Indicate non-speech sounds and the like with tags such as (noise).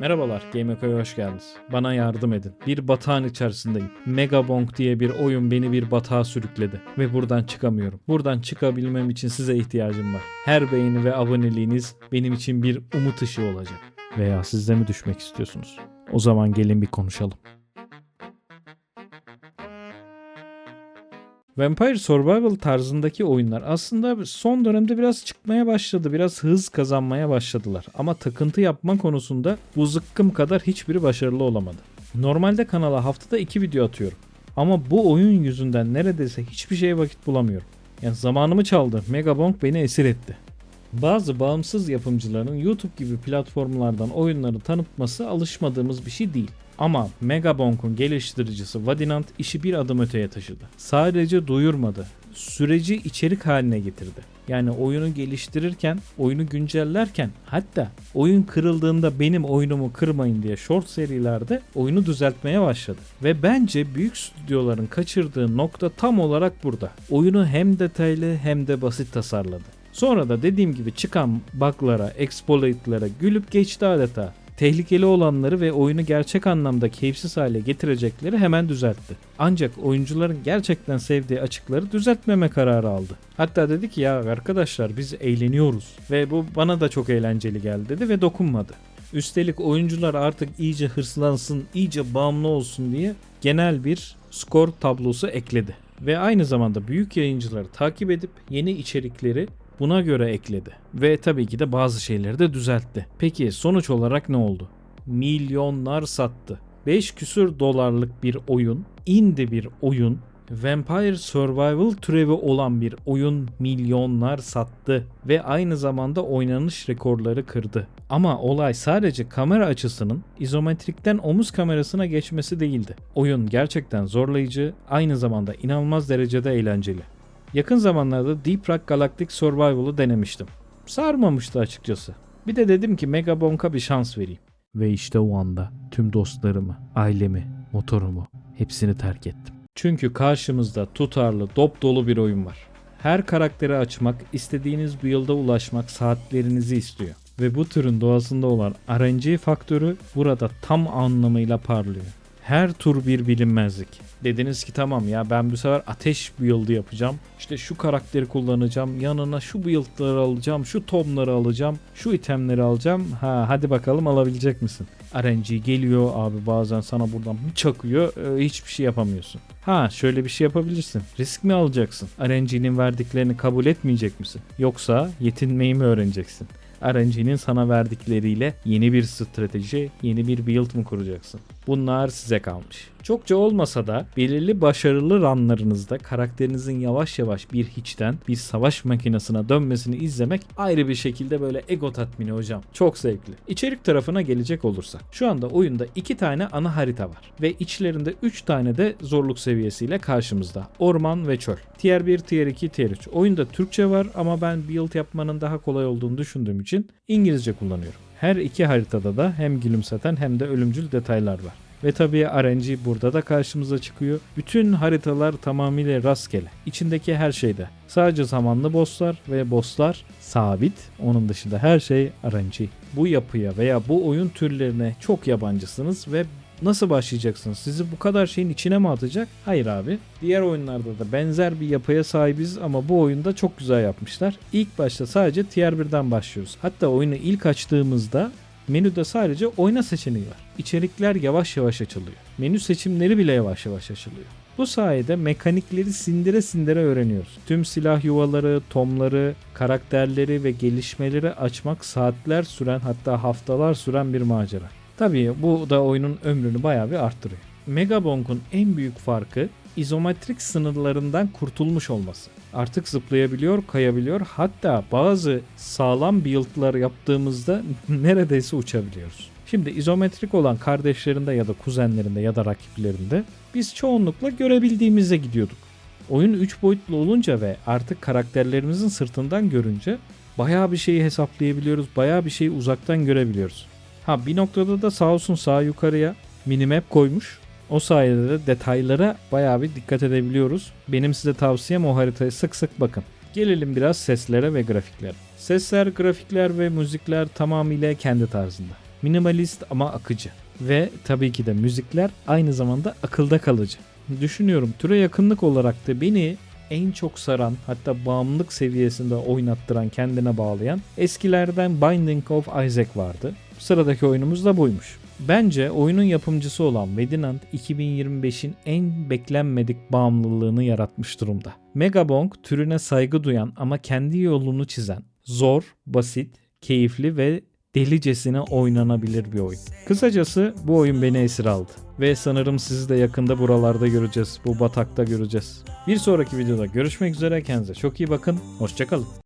Merhabalar, GameCo'ya hoş geldiniz. Bana yardım edin. Bir batağın içerisindeyim. Megabonk diye bir oyun beni bir batağa sürükledi. Ve buradan çıkamıyorum. Buradan çıkabilmem için size ihtiyacım var. Her beğeni ve aboneliğiniz benim için bir umut ışığı olacak. Veya siz de mi düşmek istiyorsunuz? O zaman gelin bir konuşalım. Vampire Survival tarzındaki oyunlar aslında son dönemde biraz çıkmaya başladı. Biraz hız kazanmaya başladılar. Ama takıntı yapma konusunda bu zıkkım kadar hiçbiri başarılı olamadı. Normalde kanala haftada 2 video atıyorum. Ama bu oyun yüzünden neredeyse hiçbir şeye vakit bulamıyorum. Yani zamanımı çaldı. Megabonk beni esir etti. Bazı bağımsız yapımcıların YouTube gibi platformlardan oyunları tanıtması alışmadığımız bir şey değil. Ama Megabonk'un geliştiricisi Vadinant işi bir adım öteye taşıdı. Sadece duyurmadı, süreci içerik haline getirdi. Yani oyunu geliştirirken, oyunu güncellerken hatta oyun kırıldığında benim oyunumu kırmayın diye short serilerde oyunu düzeltmeye başladı. Ve bence büyük stüdyoların kaçırdığı nokta tam olarak burada. Oyunu hem detaylı hem de basit tasarladı. Sonra da dediğim gibi çıkan bug'lara, exploit'lara gülüp geçti adeta tehlikeli olanları ve oyunu gerçek anlamda keyifsiz hale getirecekleri hemen düzeltti. Ancak oyuncuların gerçekten sevdiği açıkları düzeltmeme kararı aldı. Hatta dedi ki ya arkadaşlar biz eğleniyoruz ve bu bana da çok eğlenceli geldi dedi ve dokunmadı. Üstelik oyuncular artık iyice hırslansın, iyice bağımlı olsun diye genel bir skor tablosu ekledi. Ve aynı zamanda büyük yayıncıları takip edip yeni içerikleri buna göre ekledi. Ve tabii ki de bazı şeyleri de düzeltti. Peki sonuç olarak ne oldu? Milyonlar sattı. 5 küsür dolarlık bir oyun, indie bir oyun, Vampire Survival türevi olan bir oyun milyonlar sattı ve aynı zamanda oynanış rekorları kırdı. Ama olay sadece kamera açısının izometrikten omuz kamerasına geçmesi değildi. Oyun gerçekten zorlayıcı, aynı zamanda inanılmaz derecede eğlenceli. Yakın zamanlarda Deep Rock Galactic Survival'ı denemiştim. Sarmamıştı açıkçası. Bir de dedim ki Megabonk'a bir şans vereyim. Ve işte o anda tüm dostlarımı, ailemi, motorumu hepsini terk ettim. Çünkü karşımızda tutarlı, dop dolu bir oyun var. Her karakteri açmak, istediğiniz build'a ulaşmak saatlerinizi istiyor. Ve bu türün doğasında olan RNG faktörü burada tam anlamıyla parlıyor. Her tur bir bilinmezlik. Dediniz ki tamam ya ben bu sefer ateş build'ı yapacağım. İşte şu karakteri kullanacağım. Yanına şu build'ları alacağım. Şu tomları alacağım. Şu itemleri alacağım. Ha hadi bakalım alabilecek misin? RNG geliyor abi bazen sana buradan bir çakıyor. e, hiçbir şey yapamıyorsun. Ha şöyle bir şey yapabilirsin. Risk mi alacaksın? RNG'nin verdiklerini kabul etmeyecek misin? Yoksa yetinmeyi mi öğreneceksin? RNG'nin sana verdikleriyle yeni bir strateji, yeni bir build mı kuracaksın? Bunlar size kalmış. Çokça olmasa da belirli başarılı runlarınızda karakterinizin yavaş yavaş bir hiçten bir savaş makinesine dönmesini izlemek ayrı bir şekilde böyle ego tatmini hocam. Çok zevkli. İçerik tarafına gelecek olursak. Şu anda oyunda iki tane ana harita var. Ve içlerinde 3 tane de zorluk seviyesiyle karşımızda. Orman ve çöl. Tier 1, Tier 2, Tier 3. Oyunda Türkçe var ama ben build yapmanın daha kolay olduğunu düşündüğüm için İngilizce kullanıyorum. Her iki haritada da hem gülümseten hem de ölümcül detaylar var. Ve tabii RNG burada da karşımıza çıkıyor. Bütün haritalar tamamıyla rastgele. İçindeki her şeyde. Sadece zamanlı bosslar ve bosslar sabit. Onun dışında her şey RNG. Bu yapıya veya bu oyun türlerine çok yabancısınız ve Nasıl başlayacaksınız? Sizi bu kadar şeyin içine mi atacak? Hayır abi. Diğer oyunlarda da benzer bir yapıya sahibiz ama bu oyunda çok güzel yapmışlar. İlk başta sadece Tier 1'den başlıyoruz. Hatta oyunu ilk açtığımızda menüde sadece oyna seçeneği var. İçerikler yavaş yavaş açılıyor. Menü seçimleri bile yavaş yavaş açılıyor. Bu sayede mekanikleri sindire sindire öğreniyoruz. Tüm silah yuvaları, tomları, karakterleri ve gelişmeleri açmak saatler süren hatta haftalar süren bir macera. Tabii bu da oyunun ömrünü bayağı bir arttırıyor. Megabonk'un en büyük farkı izometrik sınırlarından kurtulmuş olması. Artık zıplayabiliyor, kayabiliyor. Hatta bazı sağlam build'lar yaptığımızda (laughs) neredeyse uçabiliyoruz. Şimdi izometrik olan kardeşlerinde ya da kuzenlerinde ya da rakiplerinde biz çoğunlukla görebildiğimize gidiyorduk. Oyun 3 boyutlu olunca ve artık karakterlerimizin sırtından görünce bayağı bir şeyi hesaplayabiliyoruz, bayağı bir şeyi uzaktan görebiliyoruz. Ha bir noktada da sağ olsun sağ yukarıya minimap koymuş. O sayede de detaylara bayağı bir dikkat edebiliyoruz. Benim size tavsiyem o haritaya sık sık bakın. Gelelim biraz seslere ve grafiklere. Sesler, grafikler ve müzikler tamamıyla kendi tarzında. Minimalist ama akıcı. Ve tabii ki de müzikler aynı zamanda akılda kalıcı. Düşünüyorum türe yakınlık olarak da beni en çok saran hatta bağımlılık seviyesinde oynattıran kendine bağlayan eskilerden Binding of Isaac vardı. Sıradaki oyunumuz da buymuş. Bence oyunun yapımcısı olan Vedinant 2025'in en beklenmedik bağımlılığını yaratmış durumda. Megabong türüne saygı duyan ama kendi yolunu çizen, zor, basit, keyifli ve delicesine oynanabilir bir oyun. Kısacası bu oyun beni esir aldı. Ve sanırım sizi de yakında buralarda göreceğiz. Bu batakta göreceğiz. Bir sonraki videoda görüşmek üzere. Kendinize çok iyi bakın. Hoşçakalın.